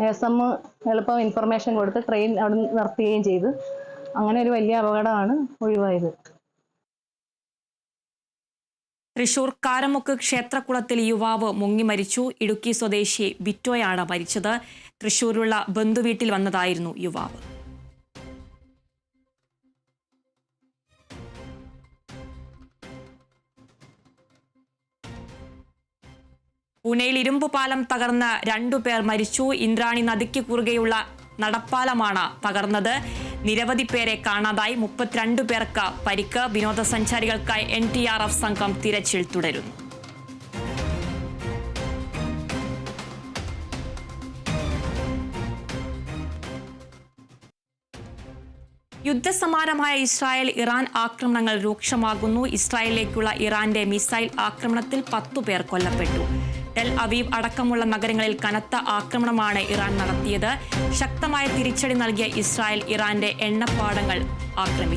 S M എളുപ്പം information കൊടുത്ത് train അവിടെ നിർത്തുകയും ചെയ്തു. അങ്ങനെ ഒരു വലിയ അപകടമാണ് ഒഴിവായത്. തൃശൂർ കാരമുക്ക് ക്ഷേത്രക്കുളത്തിൽ യുവാവ് മുങ്ങി മരിച്ചു. ഇടുക്കി സ്വദേശി ബിറ്റോയാണ് മരിച്ചത്. തൃശൂരുള്ള ബന്ധുവീട്ടിൽ വന്നതായിരുന്നു യുവാവ്. പൂനെയിൽ ഇരുമ്പ് പാലം തകർന്ന് രണ്ടുപേർ മരിച്ചു. ഇന്ദ്രാണി നദിക്ക് കുറുകെയുള്ള നടപ്പാലമാണ് തകർന്നത്. നിരവധി പേരെ കാണാതായി. മുപ്പത്തിരണ്ട് പേർക്ക് പരിക്ക്. വിനോദസഞ്ചാരികൾക്കായി എൻ ടി ആർ എഫ് സംഘം തിരച്ചിൽ തുടരുന്നു. യുദ്ധസമാനമായ ഇസ്രായേൽ ഇറാൻ ആക്രമണങ്ങൾ രൂക്ഷമാകുന്നു. ഇസ്രായേലിലേക്കുള്ള ഇറാന്റെ മിസൈൽ ആക്രമണത്തിൽ പത്തു പേർ കൊല്ലപ്പെട്ടു. ടെൽ അവീവ് അടക്കമുള്ള നഗരങ്ങളിൽ കനത്ത ആക്രമണമാണ് ഇറാൻ നടത്തിയത്. ശക്തമായ തിരിച്ചടി നൽകിയ ഇസ്രായേൽ ഇറാന്റെ എണ്ണപ്പാടങ്ങൾ ആക്രമിച്ചു.